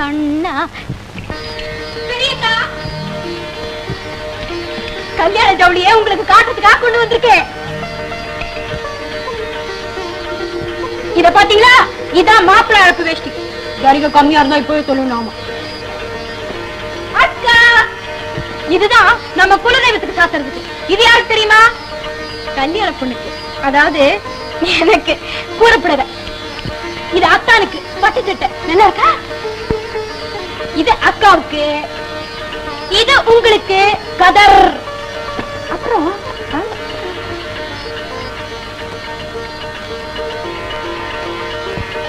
கண்ணா. கல்யாண ஜவுளியே உங்களுக்கு காட்டுறதுக்காக கொண்டு வந்திருக்கேன். இத பாத்தீங்களா? இதான் மாப்பிள்ளை அழப்பு வேஷ்டி. வரிக கம்மியா இருந்தா இப்பவே சொல்லணும் இதுதான் நம்ம குலதெய்வத்துக்கு சாத்துறதுக்கு. இது யாருக்கு தெரியுமா? கல்யாண பொண்ணுக்கு. அதாவது எனக்கு கூறப்படல இது அத்தானுக்கு. பட்டு சட்டை நல்லா இருக்கா? இது அக்காவுக்கு. இது உங்களுக்கு கதர். அப்புறம்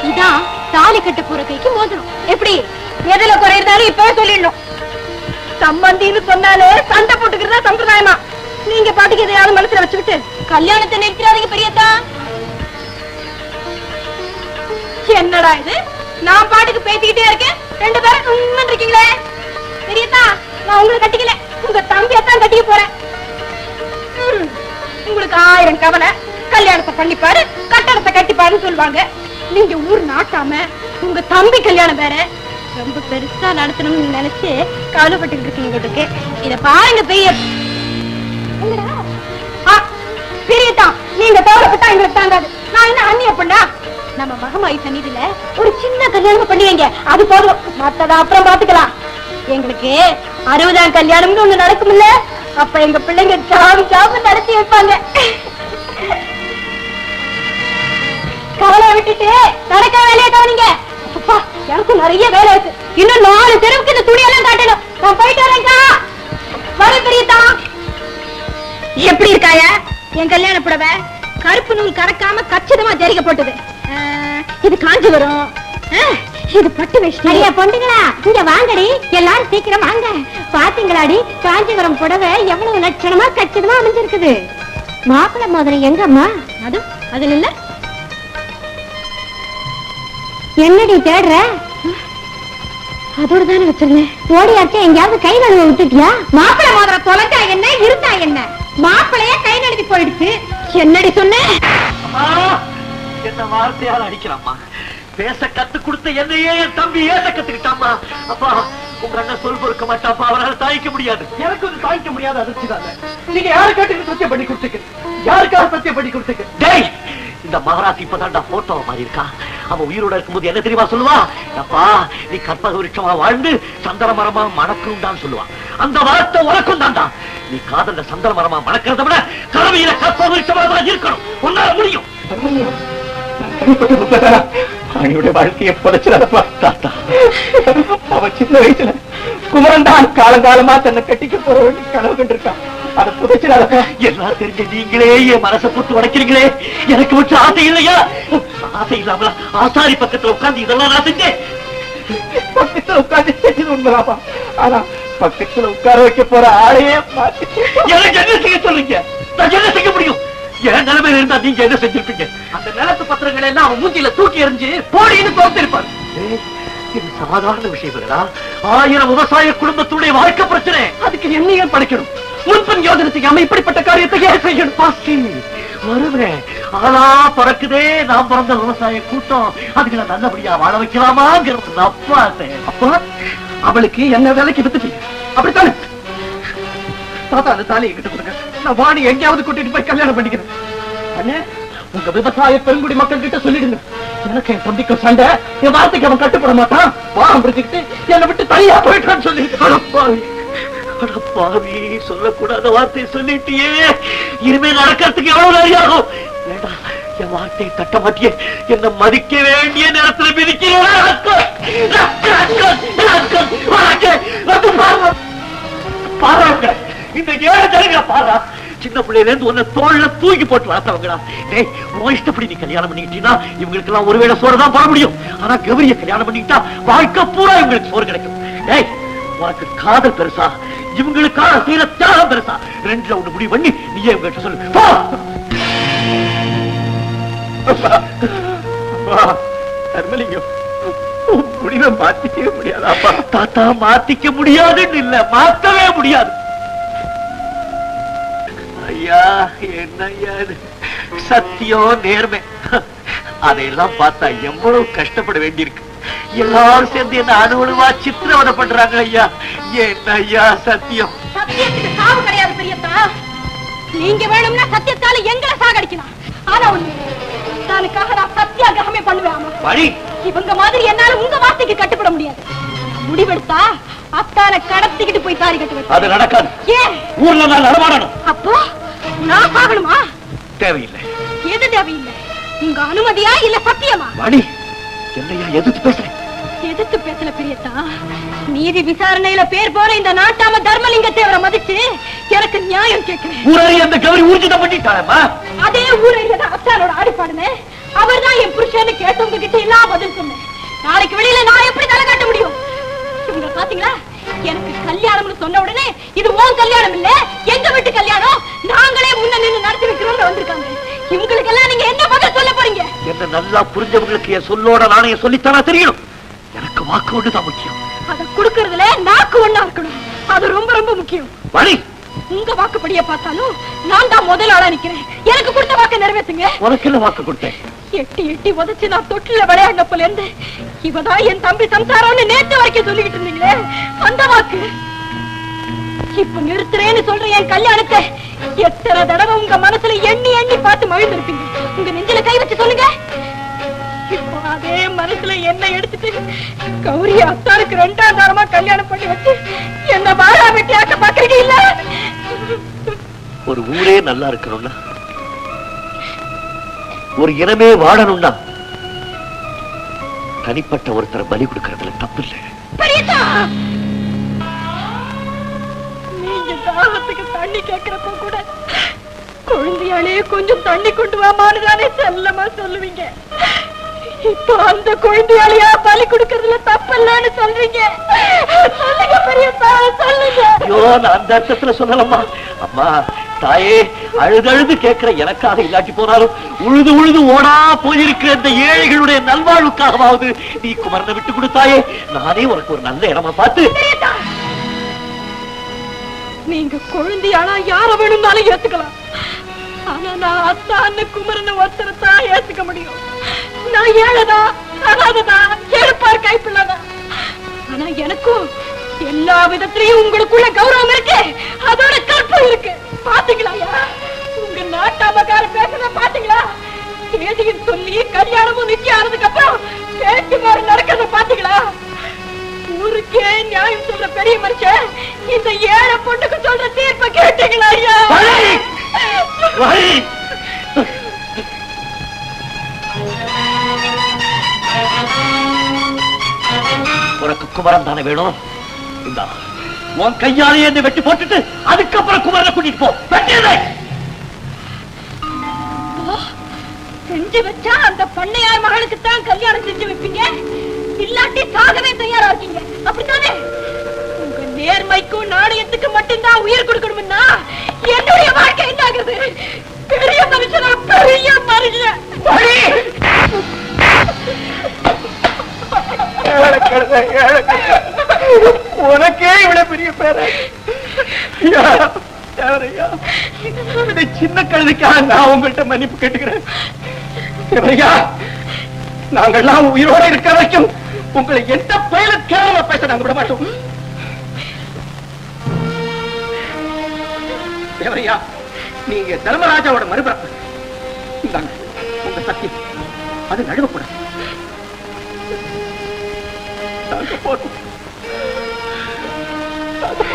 இதான் தாலி கட்ட போற கைக்கு மோதிரம். எப்படி? எதுல குறையிருந்தாலும் இப்பவே சொல்லிடணும். சம்பந்தின்னு சொன்னாலே சண்டை போட்டுக்கிறதா சம்பிரதாயமா? நீங்க பாட்டுக்கு எதையாவது மனசுல வச்சுக்கிட்டு கல்யாணத்தை நிறுத்திடாதீங்க பெரியதா என்னடா இது? நான் பாட்டுக்கு பேசிக்கிட்டே இருக்கேன். ரெண்டு பேரும் உண்மை இருக்கீங்களே. பெரியதா நான் உங்களை கட்டிக்கல. உங்க தம்பியத்தான் கட்டிக்க போறேன். உங்களுக்கு ஆயிரம் கவலை. கல்யாணத்தை பண்ணிப்பாரு கட்டடத்தை கட்டிப்பாருன்னு சொல்லுவாங்க. நீங்க ஊர் நாட்டாம உங்க தம்பி கல்யாணம் வேற ரொம்ப பெருசா நடத்தணும்னு நினைச்சு கவலைப்பட்டு இருக்கீங்க இருக்கு. இத பாருங்க பெரிய என்னடா? பெரியதான் நீங்க கவலைப்பட்டா எங்களுக்கு தாங்காது. நான் என்ன அண்ணிய பண்ணா? நம்ம மகமாயி சன்னிதியில ஒரு சின்ன கல்யாணம் பண்ணி வைங்க அது போதும். மத்தத அப்புறம் பாத்துக்கலாம். எங்களுக்கு அறுபதாம் கல்யாணம்னு ஒண்ணு நடக்கும்ல? அப்ப எங்க பிள்ளைங்க சாமி சாமி நடத்தி வைப்பாங்க. கவலை விட்டுட்டு நடக்க வேலையை கவனிங்க. அப்பா எனக்கும் நிறைய வேலை இருக்கு. இன்னும் நாலு தெருவுக்கு இந்த துணியெல்லாம் காட்டணும். நான் போயிட்டு வரேன்க்கா வர பிரியதா. எப்படி இருக்காய? என் கல்யாண புடவை கருப்பு நூல் கறக்காம கச்சிதமா ஜரிக போட்டது. இது காஞ்சிபுரம். இது பட்டு வேஷ்டி. அடியா பொண்டுங்களா இங்க வாங்கடி. எல்லாரும் சீக்கிரம் வாங்க. பாத்தீங்களாடி காஞ்சிபுரம் புடவை எவ்வளவு லட்சணமா கச்சிதமா அமைஞ்சிருக்குது. மாப்பிள்ளை மோதிரம் எங்கம்மா? அது அதுல இல்ல. என்னடி தேடுற? அதோட தானே வச்சிருந்தேன். ஓடியாச்சு எங்கேயாவது கை நழுவ விட்டுட்டியா? மாப்பிள்ளை மோதிரம் தொலைஞ்சா என்ன இருந்தா என்ன? மாப்பிள்ளையே கை நழுவி போயிடுச்சு. என்னடி சொன்ன? அம்மா என்ன வார்த்தையால அடிக்கிறாம்மா? பேச கத்து கொடுத்த என்னையே என் தம்பி ஏச கத்துக்கிட்டாம்மா. அப்பா உங்க அண்ணன் சொல் பொறுக்க மாட்டாப்பா அவரால் தாய்க்க முடியாது. எனக்கு வந்து தாங்கிக்க முடியாத அதிர்ச்சி தாங்க நீங்க யாரு கேட்டு சத்தியம் பண்ணி கொடுத்துக்கு? யாருக்காக சத்தியம் பண்ணி கொடுத்துக்கு? டேய் இந்த மகாராசி இப்பதான்டா போட்டோ மாதிரி இருக்கா அவன் உயிரோட இருக்கும்போது என்ன தெரியுமா சொல்லுவா? அப்பா நீ கற்பக விருட்சமா வாழ்ந்து சந்தன மரமா மணக்கும்டான்னு சொல்லுவான் அந்த வார்த்தை உனக்கும் தான்டா நீ காதல்ல சந்தன மரமா மணக்கிறத விட கலவையில கற்பக விருட்சமா தான் இருக்கணும். உன்னால முடியும். அவனுடைய வாழ்க்கையை புதைச்சிடாதப்பா தாத்தா. அவன் சின்ன வயசுல குமரன் தான் காலங்காலமா தன்னை கட்டிக்க போற வேண்டிய கனவு கண்டிருக்கான். அதை புதைச்சிடாதப்பா. எல்லாம் தெரிஞ்ச நீங்களே என் மனசை போட்டு உடைக்கிறீங்களே. எனக்கு மட்டும் ஆசை இல்லையா? ஆசை இல்லாமல ஆசாரி பக்கத்துல உட்கார்ந்து இதெல்லாம் நான் செஞ்சேன் பக்கத்துல உட்கார்ந்து செஞ்சது உண்மைதாப்பா. ஆனா பக்கத்துல உட்கார வைக்க போற ஆளையே எனக்கு என்ன செய்ய சொல்றீங்க? நான் என்ன செய்ய முடியும்? என் நிலைமையில இருந்தா நீங்க என்ன செஞ்சிருப்பீங்க? அந்த நிலத்து பத்திரங்களை எல்லாம் அவன் மூஞ்சில தூக்கி எறிஞ்சு போடின்னு தோத்திருப்பாரு இது சாதாரண விஷயம் ஆயிரம் விவசாய குடும்பத்துடைய வாழ்க்கை பிரச்சனை. அதுக்கு என்னையே படைக்கணும்? முன்பின் யோஜனத்துக்கு செய்யாம இப்படிப்பட்ட காரியத்தை ஏன் செய்யணும்? பாஸ்டி வருவேன் ஆனா பறக்குதே நான் பிறந்த விவசாய கூட்டம். அதுகளை நல்லபடியா வாழ வைக்கலாமாங்கிறது அப்பா அப்பா அவளுக்கு என்ன வேலைக்கு வித்துட்டீங்க? அப்படித்தானே? தாத்தா அந்த தாலியை கிட்ட கொடுங்க. நான் வாணி எங்கேயாவது கூட்டிட்டு போய் கல்யாணம் பண்ணிக்கிறேன். அண்ணே உங்க விவசாய பெருங்குடி மக்கள் கிட்ட சொல்லிடுங்க. எனக்கு என் தம்பிக்கு சண்டை என் வார்த்தைக்கு அவன் கட்டுப்பட மாட்டான். வாரம் பிடிச்சுக்கிட்டு என்னை விட்டு தனியா போயிட்டான்னு சொல்லி பாவி. சொல்லக்கூடாத வார்த்தை சொல்லிட்டியே. இனிமே நடக்கிறதுக்கு எவ்வளவு நிறையாகும் ஆகும்? என் வார்த்தை தட்ட மாட்டியே. என்ன மதிக்க வேண்டிய நேரத்துல பாருங்க. இந்த ஏழு ஜனங்களை பாரா. சின்ன பிள்ளையில இருந்து உன்னை தோல்ல தூக்கி போட்டு வளர்த்தவங்களா. டேய் உன் இஷ்டப்படி நீ கல்யாணம் பண்ணிக்கிட்டீங்கன்னா இவங்களுக்கு எல்லாம் ஒருவேளை சோறு தான் போட முடியும். ஆனா கௌரிய கல்யாணம் பண்ணிக்கிட்டா வாழ்க்கை பூரா இவங்களுக்கு சோறு கிடைக்கும். டேய் உனக்கு காதல் பெருசா? இவங்களுக்கான செய்யற தியாகம் பெருசா? ரெண்டுல ஒண்ணு முடிவு பண்ணி நீயே இவங்க சொல்லு. தர்மலிங்கம் முடிவை மாத்திக்கவே முடியாதாப்பா? தாத்தா மாத்திக்க முடியாதுன்னு இல்ல மாத்தவே முடியாது. ஐயா என்ன ஐயா இது? சத்தியம் நேர்மை. அதையெல்லாம் பார்த்தா எவ்வளவு கஷ்டப்பட வேண்டியிருக்கு. எல்லாரும் சேர்ந்து என்ன அணுவணுவா சித்திரவதை பண்றாங்க ஐயா. என்ன ஐயா சத்தியம்? சத்தியத்துக்கு சாவு கிடையாது பெரியத்தா நீங்க வேணும்னா சத்தியத்தால எங்களை சாகடிக்கலாம். ஆனா ஒண்ணு தானுக்காக நான் சத்தியாகிரகமே பண்ணுவேன். வழி இவங்க மாதிரி என்னால உங்க வார்த்தைக்கு கட்டுப்பட முடியாது. முடிவெடுத்தா அத்தான கடத்திக்கிட்டு போய் தாரி கட்டு வைப்பேன் அது நடக்காது. ஏன்? ஊர்ல நான் நடமாடணும். அப்போ? நான் சாகணுமா தேவையில்லை. எது தேவையில்லை? உங்க அனுமதியா இல்ல சத்தியமா? வழி என்னையா எதிர்த்து பேசுறேன் எதிர்த்து பேசல பெரியத்தா நீதி விசாரணையில பேர் போற இந்த நாட்டாம தர்மலிங்க தேவரை மதிச்சு எனக்கு நியாயம் கேட்கிறேன். ஊரறி அந்த கௌரி ஊர்ஜிதம் பண்ணிட்டாரம்மா அதே ஊரில் தான் அத்தானோட ஆடிப்பாடுனே அவர் தான் என் புருஷன்னு கேட்டவங்க கிட்ட எல்லாம் பதில் சொன்னேன். நாளைக்கு வெளியில நான் எப்படி தலை காட்ட முடியும்? இவங்க பாத்தீங்களா எனக்கு கல்யாணம்னு சொன்ன உடனே இது உன் கல்யாணம் இல்ல எங்க வீட்டு கல்யாணம்? நாங்களே முன்ன நின்னு நடத்தி வைக்கிறோம்னு வந்திருக்காங்க. இவங்களுக்கெல்லாம் நீங்க என்ன பதில் சொல்ல போறீங்க? என்ன நல்லா புரிஞ்சவங்களுக்கு என் சொல்லோட நாணயம் சொல்லித்தானா தெரியணும் எனக்கு வாக்கு ஒண்ணுதான் முக்கியம். அத குடுக்கறதுல நாக்கு ஒண்ணா இருக்கணும். அது ரொம்ப ரொம்ப முக்கியம். வழி உங்க வாக்குப்படிய பார்த்தாலும் நான் தான் முதல் ஆளா நிக்கிறேன். எனக்கு கொடுத்த வாக்க நிறைவேத்துங்க. உனக்கு என்ன வாக்கு கொடுத்தேன்? எட்டி எட்டி உதச்சு நான் தொட்டில போல இருந்து இவதான் என் தம்பி சம்சாரம்னு நேத்து வரைக்கும் சொல்லிக்கிட்டு இருந்தீங்களே? அந்த வாக்கு. இப்ப நிறுத்துறேன்னு சொல்ற என் கல்யாணத்தை எத்தனை தடவை உங்க மனசுல எண்ணி எண்ணி பார்த்து மகிழ்ந்திருப்பீங்க? உங்க நெஞ்சில கை வச்சு சொல்லுங்க. இப்போ அதே மனசுல என்ன எடுத்துட்டு கௌரி அத்தாருக்கு ரெண்டாம் தாரமா கல்யாணம் பண்ணி வச்சு என்ன வாழா வெட்டி ஆக்க பாக்குறீங்க இல்ல? ஒரு ஊரே நல்லா இருக்கணும்னா ஒரு இனமே வாழணும்னா தனிப்பட்ட ஒருத்தரை பலி கொடுக்கறதுல தப்பு இல்லை நீங்க தாகத்துக்கு தண்ணி கேக்குறப்ப கூட குழந்தையாலே கொஞ்சம் தண்ணி கொண்டு வாமான்னு தானே செல்லமா சொல்லுவீங்க. இப்போ அந்த குழந்தையாலையா பலி கொடுக்கறதுல தப்பில்லன்னு சொல்றீங்க. சொல்லுங்க பெரியப்பா சொல்லுங்க. ஐயோ நான் அந்த அர்த்தத்துல சொல்லலம்மா. அம்மா தாயே அழுதழுது கேட்கிற எனக்காக இல்லாட்டி போனாலும் உழுது உழுது ஓடா போயிருக்கிற இந்த ஏழைகளுடைய நல்வாழ்வுக்காகவாவது நீ குமரனை விட்டு கொடுத்தாயே நானே உனக்கு ஒரு நல்ல இடமா பார்த்து நீங்க குழந்தையானா யார வேணும்னாலும் ஏத்துக்கலாம். ஆனா நான் அத்தான்னு குமரனை ஒருத்தரத்தான் ஏத்துக்க முடியும். நான் ஏழதா அனாததா எடுப்பார் கைப்பிள்ளதா. ஆனா எனக்கும் எல்லா விதத்திலையும் உங்களுக்குள்ள கௌரவம் இருக்கு அதோட கற்பம் இருக்கு. பாத்தீங்களா ஐயா? உங்க நாட்டாமக்கார பேசுறத பாத்தீங்களா? தேதியும் சொல்லி கல்யாணமும் நிச்சயம் ஆனதுக்கு அப்புறம் பேச்சு மாறு நடக்கிறத பாத்தீங்களா? ஊருக்கே நியாயம் சொல்ற பெரிய மனுஷன் இந்த ஏழை பொண்ணுக்கு சொல்ற தீர்ப்ப கேட்டீங்களா ஐயா வழி! உனக்கு குமரம் தானே வேணும்? இந்தா. உன் கையாலே என்னை வெட்டி போட்டுட்டு அதுக்கப்புறம் குமரனை கூட்டிட்டு போ. வெட்டியதை! செஞ்சு வச்சா அந்த பண்ணையார் மகளுக்கு தான் கல்யாணம் செஞ்சு வைப்பீங்க. இல்லாட்டி சாகவே தயாரா இருக்கீங்க. அப்படித்தானே? உங்க நேர்மைக்கும் நாணயத்துக்கு மட்டும்தான் உயிர் கொடுக்கணும்னா என்னுடைய வாழ்க்கை என்ன ஆகுது பெரிய மனுஷனா பெரிய மனுஷன் உனக்கே இவ்வளவு பெரிய பேர. இந்த சின்ன கழுதைக்காக நான் உங்கள்கிட்ட மன்னிப்பு கேட்டுக்கிறேன். நாங்கள்லாம் உயிரோட இருக்க வரைக்கும் உங்களை எந்த பயில கேவலமா பேச நாங்க விட மாட்டோம். தேவரையா நீங்க தர்மராஜாவோட மறுபுறம் இந்தாங்க உங்க சக்தி அது நடுவக்கூடாது நாங்க போறோம்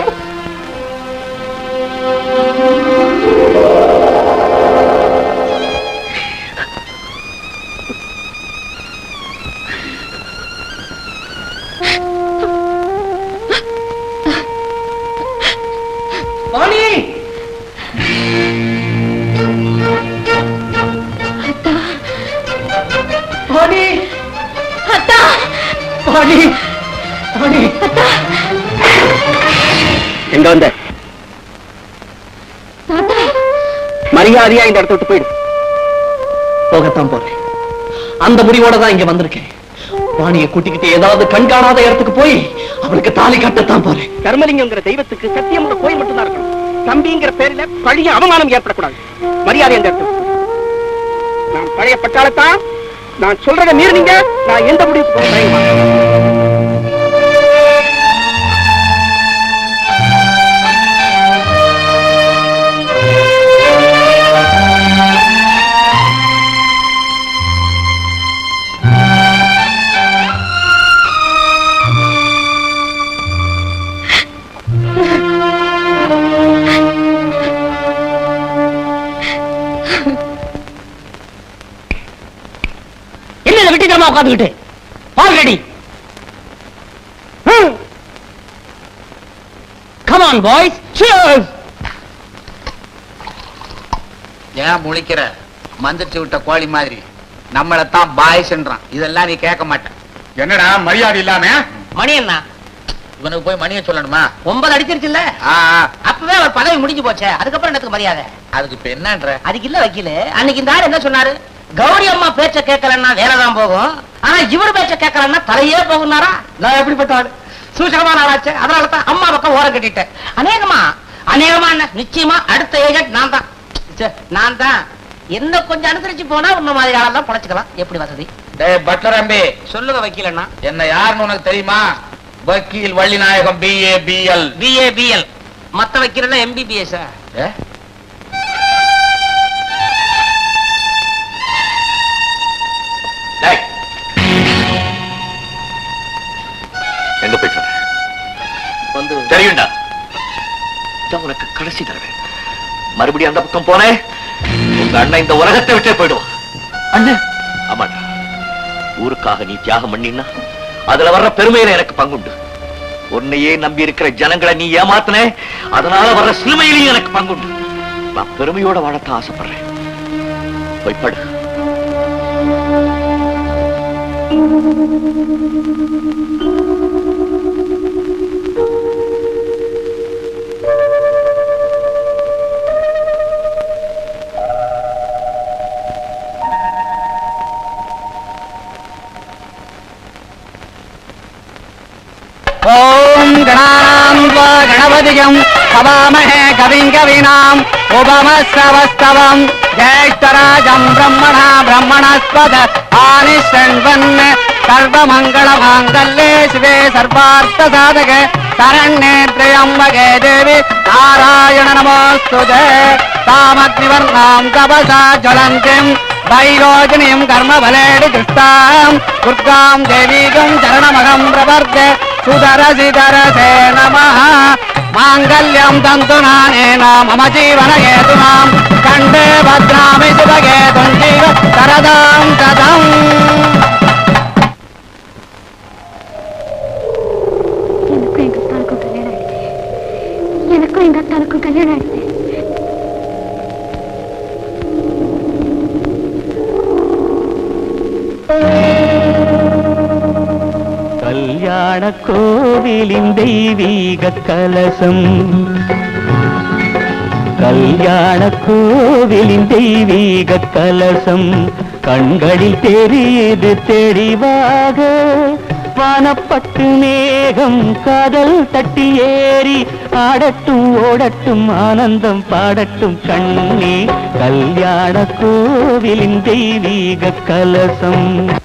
எங்க வந்த. மரியாதையா இந்த இடத்த விட்டு போயிடு. போகத்தான் போறேன். அந்த முடிவோட தான் இங்க வந்திருக்கேன். வாணியை கூட்டிக்கிட்டு ஏதாவது கண்காணாத இடத்துக்கு போய் அவளுக்கு தாலி கட்டத்தான் போறேன். தர்மலிங்கங்கிற தெய்வத்துக்கு சத்தியமுள்ள கோயில் மட்டும்தான் இருக்கணும். தம்பிங்கிற பேர்ல பழைய அவமானம் ஏற்படக்கூடாது. மரியாதை அந்த இடத்துல நான் பழைய பட்டாளத்தான். நான் சொல்றத மீறினீங்க. நான் எந்த முடிவுக்கு போக உட்காந்துக்கிட்டு ball ready come on boys cheers ஏன் முழிக்கிற? மந்திரிச்சு விட்ட கோழி மாதிரி. நம்மளைத்தான் பாய்ஸ்ன்றான். இதெல்லாம் நீ கேட்க மாட்ட. என்னடா மரியாதை இல்லாம மணி என்ன இவனுக்கு போய் மணியை சொல்லணுமா? ஒன்பது அடிச்சிருச்சுல்ல? அப்பவே அவர் பதவி முடிஞ்சு போச்சே. அதுக்கப்புறம் எனக்கு மரியாதை? அதுக்கு இப்ப என்னன்ற? அதுக்கு இல்ல வக்கீல. அன்னைக்கு இந்த ஆள் என்ன சொன்னாரு? கௌரி அம்மா பேச்ச கேட்கலன்னா வேலைதான் போகும். ஆனா இவர் பேச்ச கேட்கலன்னா தலையே போகும்னாரா? நான் எப்படிப்பட்ட ஆளு? சூசகமான ஆளாச்சு. அதனால தான் அம்மா பக்கம் ஓரம் கட்டிட்டேன். அநேகமா? அநேகமா என்ன? நிச்சயமா அடுத்த ஏஜென்ட் நான் தான். நான் தான். என்ன கொஞ்சம் அனுசரிச்சு போனா உன்ன மாதிரி ஆளெல்லாம் பொழைச்சுக்கலாம் எப்படி வசதி? டேய் பட்லர் அம்பி. சொல்லுங்க வக்கீலண்ணா. என்ன யாருன்னு உனக்கு தெரியுமா? வக்கீல் Vallinayagam BA BL BA BL மத்த வக்கீலன்னா எம்பிபிஎஸ் இதான் உனக்கு கடைசி தடவை. மறுபடியும் அந்த பக்கம் போனேன் உங்க அண்ணன் இந்த உலகத்தை விட்டே போயிடுவான். அண்ணன் ஆமாடா. ஊருக்காக நீ தியாகம் பண்ணினா அதுல வர்ற பெருமையில எனக்கு பங்குண்டு. உன்னையே நம்பி இருக்கிற ஜனங்களை நீ ஏமாத்தின அதனால வர்ற சிறுமையிலையும் எனக்கு பங்குண்டு. நான் பெருமையோட வாழத்தான் ஆசைப்படுறேன். போய் படு. ஓம் वीरम हवामहे कविं कवीनाम् उपमस्रवस्तवम् ब्रह्मण ब्रह्मणा ब्रह्मणस्पद आनिशृण्वन् सर्वमङ्गलमाङ्गल्ये शिवे सर्वार्थसाधके शरण्ये त्र्यम्बके देवी नारायण नमोस्तु तामग्निवर्णाम् तपसा ज्वलन्तीम् वैरोजनीम् कर्मफलेडि दृष्टाम् दुर्गाम् देवीकम् चरणमहम् प्रवर्ते से नमः। மாங்கல்யம் தந்து நானே நாம் மம ஜீவன நாம்? கண்டு பத்ராமி சுபகேதும் ஜீவ சரதாம் கதம். எனக்கும் எங்க அத்தானுக்கும் கல்யாணம் ஆயிடுச்சு. மணக்கோவிலின் தெய்வீக கலசம். கல்யாண கோவிலின் தெய்வீக கலசம். கண்களில் தெரியுது தெளிவாக. வானப்பட்டு மேகம் காதல் தட்டி ஏறி ஆடட்டும் ஓடட்டும் ஆனந்தம் பாடட்டும் கண்ணே. கல்யாண கோவிலின் தெய்வீக கலசம்.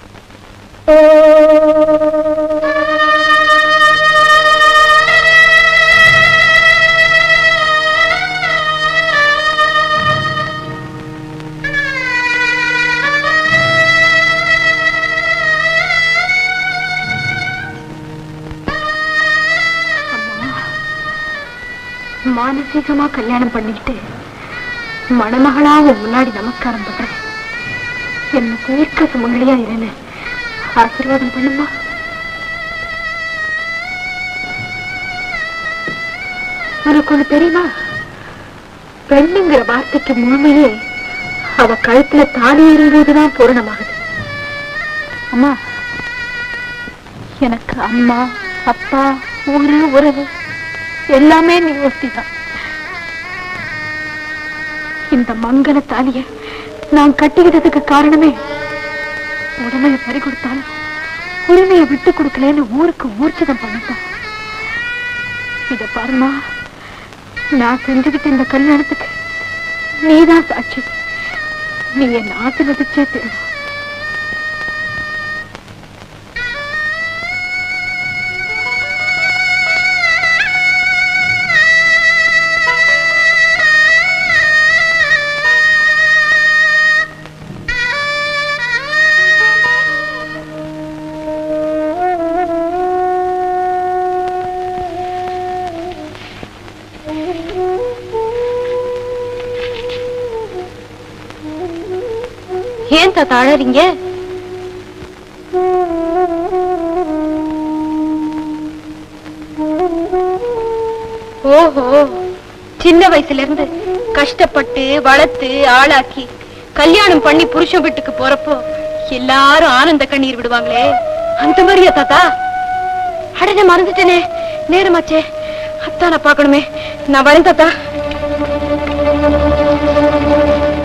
மானசீகமா கல்யாணம் பண்ணிக்கிட்டு மணமகளாக முன்னாடி நமஸ்காரம் பண்றேன். என்ன தீர்க்க சுமங்கலியா இருன்னு ஆசீர்வாதம் பண்ணுமா? உனக்கு ஒண்ணு தெரியுமா? பெண்ணுங்கிற வார்த்தைக்கு முழுமையே அவ கழுத்துல தாலி இருந்ததுதான் பூரணமாகுது. அம்மா எனக்கு அம்மா அப்பா ஊரு உறவு எல்லாமே நீ ஒருத்திதான். இந்த மங்கள தாலிய நான் கட்டிக்கிட்டதுக்கு காரணமே உடமையை பறி கொடுத்தாலும் உரிமையை விட்டு கொடுக்கலன்னு ஊருக்கு ஊர்ச்சிதம் பண்ணிட்டான் இத பாருமா நான் செஞ்சுக்கிட்ட இந்த கல்யாணத்துக்கு நீதான் சாட்சி. நீ என் ஆசிர்வதிச்சே தெரியும் ஏன் தாத்தா ஓஹோ சின்ன வயசுல இருந்து கஷ்டப்பட்டு வளர்த்து ஆளாக்கி கல்யாணம் பண்ணி புருஷன் வீட்டுக்கு போறப்போ எல்லாரும் ஆனந்த கண்ணீர் விடுவாங்களே. அந்த மாதிரியா தாத்தா? அடனே மறந்துட்டேனே. நேரமாச்சே. அத்தான பாக்கணுமே நான் வரேன் தாத்தா.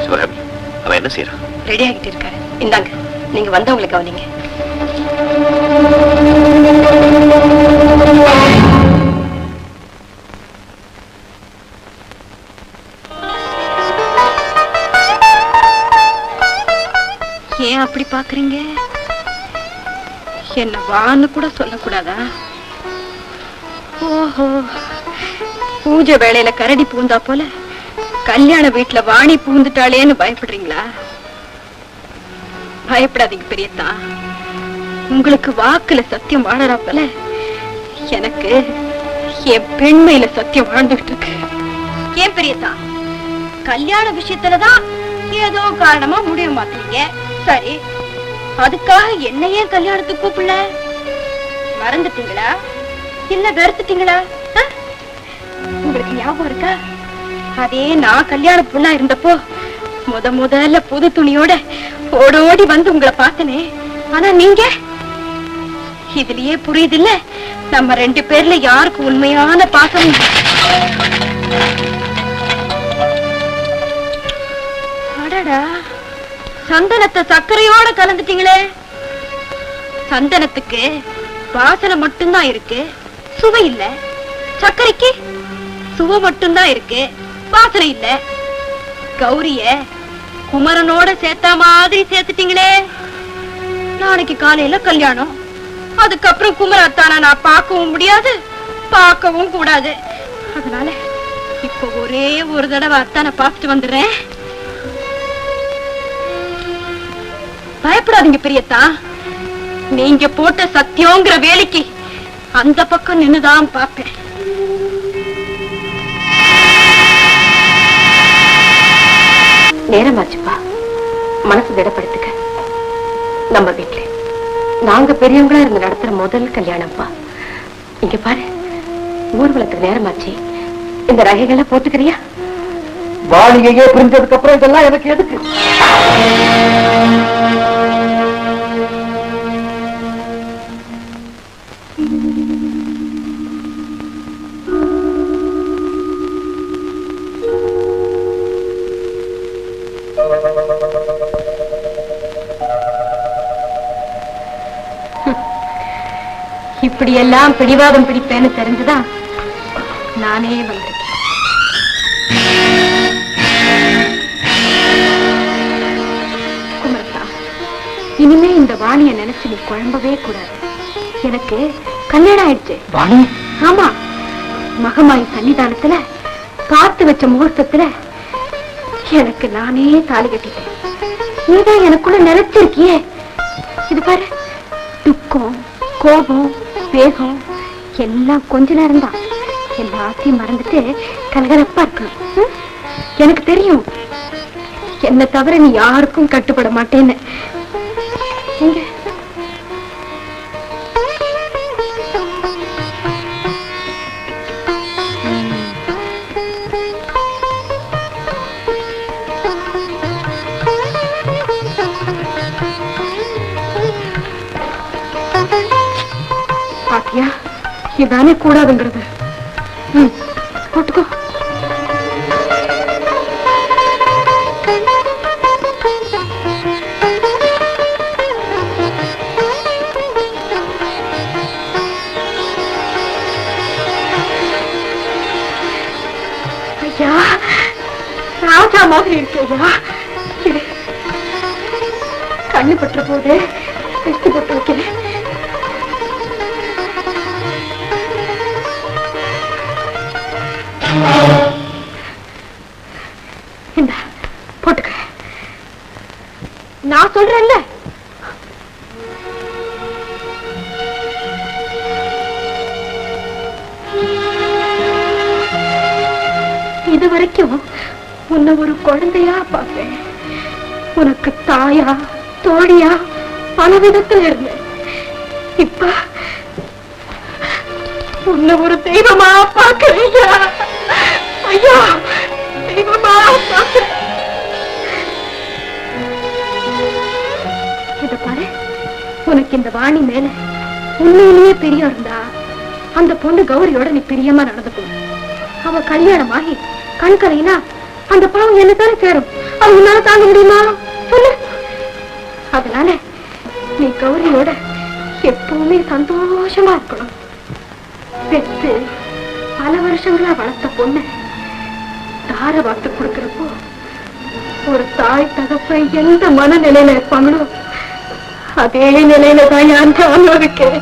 சிவகாமி அவன் என்ன செய்யறான் ரெடி ஆகிட்டு இருக்காரு. இந்தாங்க நீங்க வந்தவங்களை கவனிங்க. ஏன் அப்படி பாக்குறீங்க என்ன வான்னு கூட சொல்லக்கூடாதா? ஓஹோ பூஜை வேளையில கரடி பூந்தா போல கல்யாண வீட்டுல வாணி பூந்துட்டாளேன்னு பயப்படுறீங்களா? பயப்படாதீங்க பெரியத்தா. உங்களுக்கு வாக்குல சத்தியம் வாழறாப்பல எனக்கு என் பெண்மையில சத்தியம் வாழ்ந்துட்டு இருக்கு ஏன் பெரியத்தா? கல்யாண விஷயத்துலதான் ஏதோ காரணமா முடிய மாத்தீங்க சரி அதுக்காக என்னையே கல்யாணத்துக்கு கூப்பிடல? மறந்துட்டீங்களா? இல்ல வெறுத்துட்டீங்களா? ஆ? உங்களுக்கு ஞாபகம் இருக்கா? அதே நான் கல்யாண பொண்ணா இருந்தப்போ முத முதல்ல புது துணியோட ஓடோடி வந்து உங்களை பார்த்தனே. ஆனா நீங்க? இதுலயே புரியுது இல்ல நம்ம ரெண்டு பேர்ல யாருக்கு உண்மையான பாசம்? அடடா. சந்தனத்தை சர்க்கரையோட கலந்துட்டீங்களே. சந்தனத்துக்கு வாசனை மட்டும்தான் இருக்கு. சுவை இல்ல. சர்க்கரைக்கு சுவை மட்டும்தான் இருக்கு. வாசனை இல்ல. கௌரிய குமரனோட சேர்த்த மாதிரி சேர்த்துட்டீங்களே. நாளைக்கு காலையில கல்யாணம். அதுக்கப்புறம் குமரத்தான நான் பார்க்கவும் முடியாது பார்க்கவும் கூடாது. அதனால இப்ப ஒரே ஒரு தடவை அத்தானை பார்த்துட்டு வந்துடுறேன். பயப்படாதீங்க பெரியத்தா. நீங்க போட்ட சத்தியோங்கிற வேலைக்கு அந்த பக்கம் நின்னுதான் பாப்பேன் நேரமாச்சுப்பா. மனசு திடப்படுத்துக்க நம்ம வீட்டுல நாங்க பெரியவங்களா இருந்து நடத்துற முதல் கல்யாணம்ப்பா. இங்க பாரு. ஊர்வலத்துக்கு நேரமாச்சு. இந்த ரகைகளை போட்டுக்கிறியா? வாணிகையே புரிஞ்சதுக்கு அப்புறம் இதெல்லாம் எனக்கு எதுக்கு? இப்படி எல்லாம் பிடிவாதம் பிடிப்பேன்னு தெரிஞ்சுதான் நானே வந்திருக்கேன். இனிமே இந்த வாணிய நினைச்சு நீ குழம்பவே கூடாது. எனக்கு கல்யாணம் ஆயிடுச்சு. வாணி? ஆமா மகமாயி சன்னிதானத்துல பார்த்து வச்ச முகூர்த்தத்துல எனக்கு நானே தாலி கட்டிட்டேன். நீதான் எனக்குள்ள நினைச்சிருக்கியே இது பாரு துக்கம் கோபம் வேகம் எல்லாம் கொஞ்ச நேரம் தான் எல்லாத்தையும் மறந்துட்டு கலகலப்பா இருக்கணும். எனக்கு தெரியும். என்ன தவிர நீ யாருக்கும் கட்டுப்பட மாட்டேன்னு. எங்க? இதானே கூடாதுங்கிறது. போட்டுக்கோ. ஐயா ராஜா மாதிரி இருக்கு கண்ணு பற்ற போது வெட்டி போட்டு வைக்கிறேன் இந்த போட்டுக்க. நான் சொல்றேன்ல. இது வரைக்கும் உன்னை ஒரு குழந்தையா பார்ப்பேன் உனக்கு தாயா தோழியா பல விதத்துல இருந்தேன். இப்ப உன்னை ஒரு தெய்வமா பார்க்கிறேன் ஐயா தெய்வமா இத பாரு உனக்கு இந்த வாணி மேல உண்மையிலேயே பிரியம் இருந்தா அந்த பொண்ணு கௌரியோட நீ பிரியமா போ. அவ கல்யாணம் ஆகி கண் கலையினா அந்த பாவம் என்னத்தானே சேரும்? அவ உன்னால தாங்க முடியுமா? சொல்லு. அதனால நீ கௌரியோட எப்பவுமே சந்தோஷமா இருக்கணும். பெத்து பல வருஷங்களா வளர்த்த பொண்ணு தார வார்த்து கொடுக்கிறப்போ ஒரு தாய் தகப்ப எந்த மனநிலையில இருப்பாங்களோ அதே நிலையில தான் நான் இருக்கேன்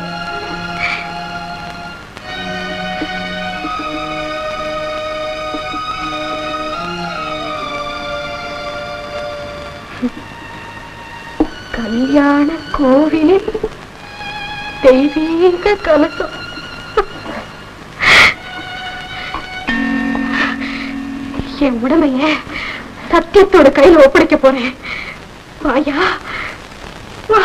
கல்யாண கோவிலில் தெய்வீக கலசம் என் உடமைய சத்தியத்தோட கையில ஒப்படைக்க போறேன். வாயா. வா.